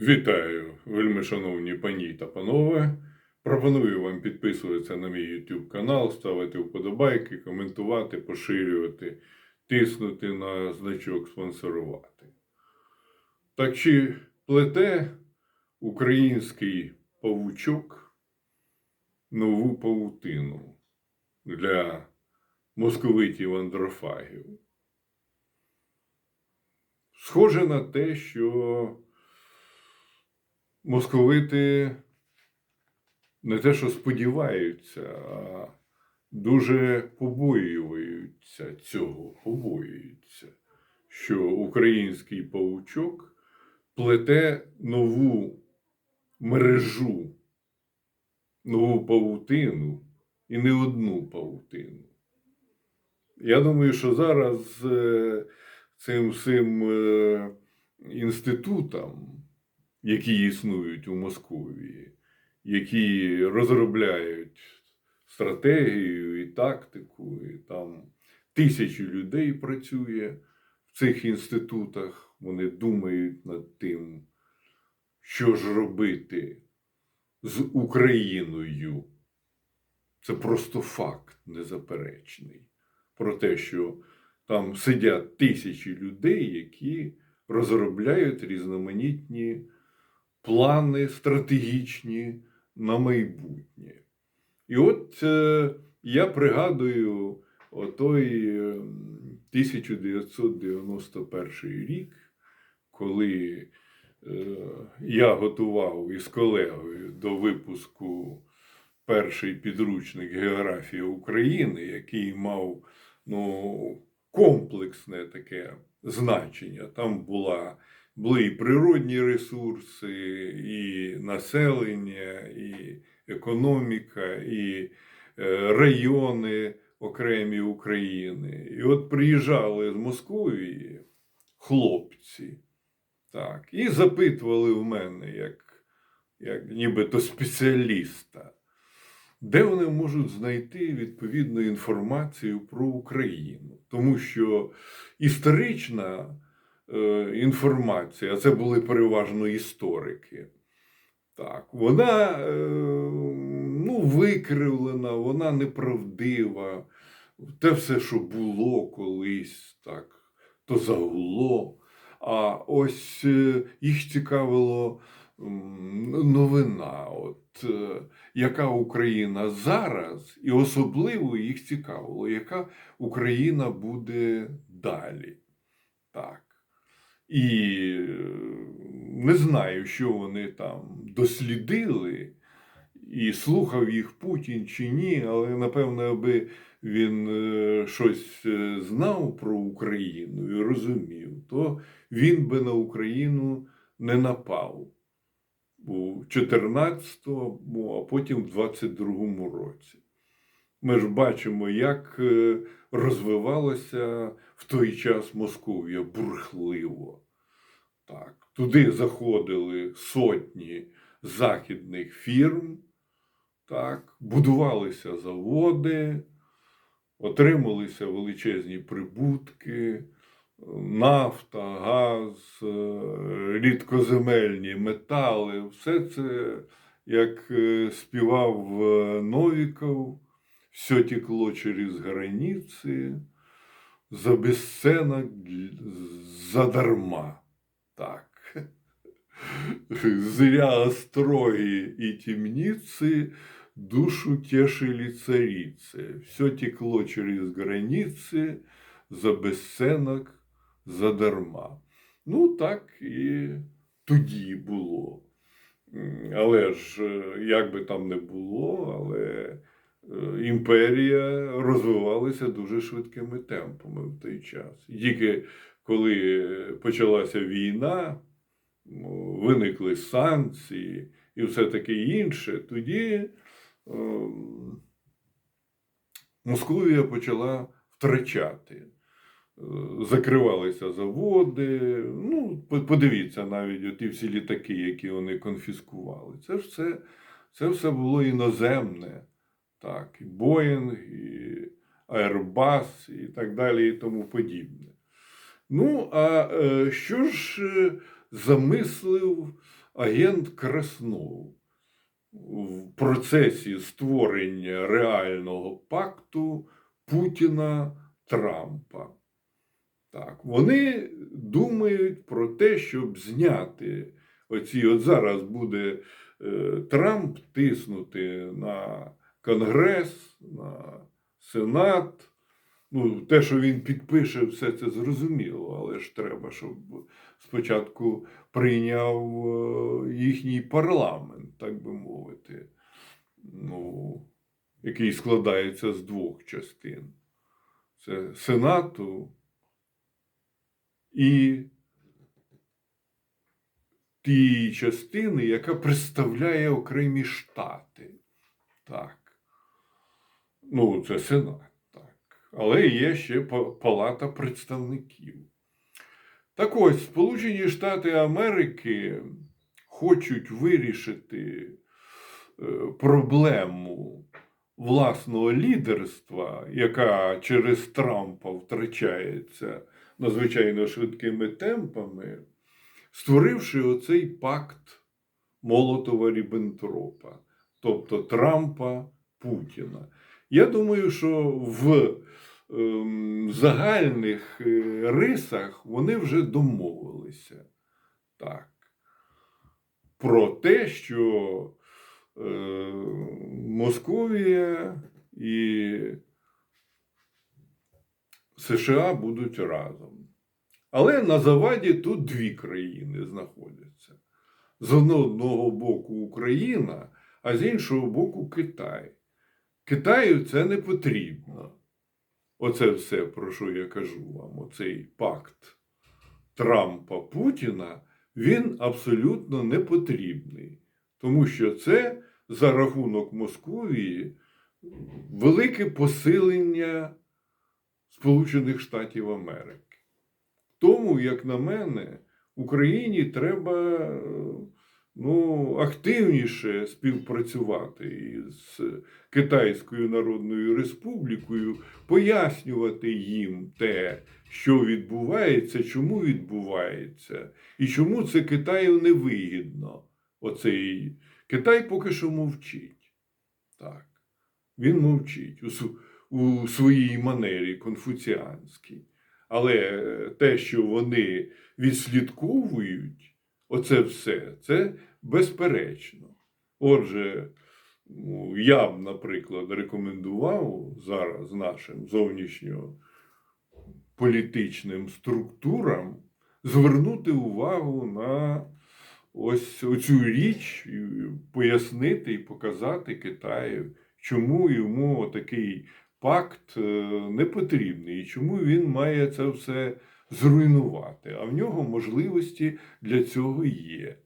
Вітаю, вельми шановні пані та панове. Пропоную вам підписуватися на мій YouTube канал, ставити вподобайки, коментувати, поширювати, тиснути на значок спонсорувати. Так чи плете український павучок нову павутину для московитів андрофагів? Схоже на те, що московити не те, що сподіваються, а дуже побоюються цього, побоюються, що український павучок плете нову мережу, нову павутину і не одну павутину. Я думаю, що зараз е, цим всім е, інститутам, які існують у Московії, які розробляють стратегію і тактику, і там тисячі людей працює в цих інститутах. Вони думають над тим, що ж робити з Україною. Це просто факт незаперечний про те, що там сидять тисячі людей, які розробляють різноманітні плани стратегічні на майбутнє. І от е, я пригадую отой е, 1991 рік, коли е, я готував із колегою до випуску перший підручник Географія України, який мав ну, комплексне таке значення. Там була, були і природні ресурси, і населення, і економіка, і е, райони окремі України. І от приїжджали з Московії хлопці, так, і запитували в мене, як, як нібито спеціаліста. Де вони можуть знайти відповідну інформацію про Україну? Тому що історична е, інформація, а це були переважно історики, так, вона е, ну, викривлена, вона неправдива. Те все, що було колись, так, то загуло. А ось е, їх цікавило новина, от, яка Україна зараз, і особливо їх цікавило, яка Україна буде далі. Так. І е, не знаю, що вони там дослідили, і слухав їх Путін чи ні, але напевно, аби він е, щось е, знав про Україну і розумів, то він би на Україну не напав у 14-му, а потім в 22-му році. Ми ж бачимо, як розвивалося в той час Московія бурхливо. Так, туди заходили сотні західних фірм, так, будувалися заводи, отрималися величезні прибутки, нафта, газ, е, рідкоземельні метали. Все це, як е, співав е, Новіков, все текло через границі, за безценок, задарма. Так. Зря строи и темницы душу тешили царицы. Все текло через границы, за безценок, задарма. Ну, так і тоді було. М, Але ж, е, як би там не було, але е, імперія розвивалася дуже швидкими темпами в той час. Тільки коли почалася війна, виникли санкції і все таке інше, тоді ем, Московія почала втрачати. Е, Закривалися заводи. Ну, подивіться навіть оті всі літаки, які вони конфіскували. Це все, це все було іноземне. Так, і Боїнг, і Airbus, і так далі, і тому подібне. Ну, а е, що ж е, замислив агент Краснов в процесі створення реального пакту Путіна Трампа. Так, вони думають про те, щоб зняти оці. От зараз буде е, Трамп тиснути на Конгрес, на Сенат. Ну, те, що він підпише, все це зрозуміло, але ж треба, щоб спочатку прийняв е, їхній парламент, так би мовити, ну, який складається з двох частин. Це Сенату і тієї частини, яка представляє окремі штати. Так. Ну, це Сенат, так. Але є ще Палата представників. Так ось, Сполучені Штати Америки хочуть вирішити е, проблему власного лідерства, яка через Трампа втрачається надзвичайно швидкими темпами, створивши оцей пакт Молотова Ріббентропа, тобто Трампа Путіна. Я думаю, що в ем, загальних е, рисах вони вже домовилися. Так. Про те, що е, Московія і США будуть разом. Але на заваді тут дві країни знаходяться. З одного боку Україна, а з іншого боку Китай. Китаю це не потрібно. Оце все, про що я кажу вам, оцей пакт Трампа Путіна, він абсолютно не потрібний. Тому що це за рахунок Московії велике посилення Сполучених Штатів Америки. Тому, як на мене, Україні треба е, ну, активніше співпрацювати із Китайською Народною Республікою, пояснювати їм те, що відбувається, чому відбувається, і чому це Китаю не вигідно. Оцей Китай поки що мовчить. Так. Він мовчить у, у своїй манері конфуціанській. Але те, що вони відслідковують, оце все, це безперечно. Отже, ну, я б, наприклад, рекомендував зараз нашим зовнішньополітичним структурам звернути увагу на ось оцю річ, пояснити і показати Китаю, чому йому такий пакт е, не потрібний, і чому він має це все зруйнувати. А в нього можливості для цього є.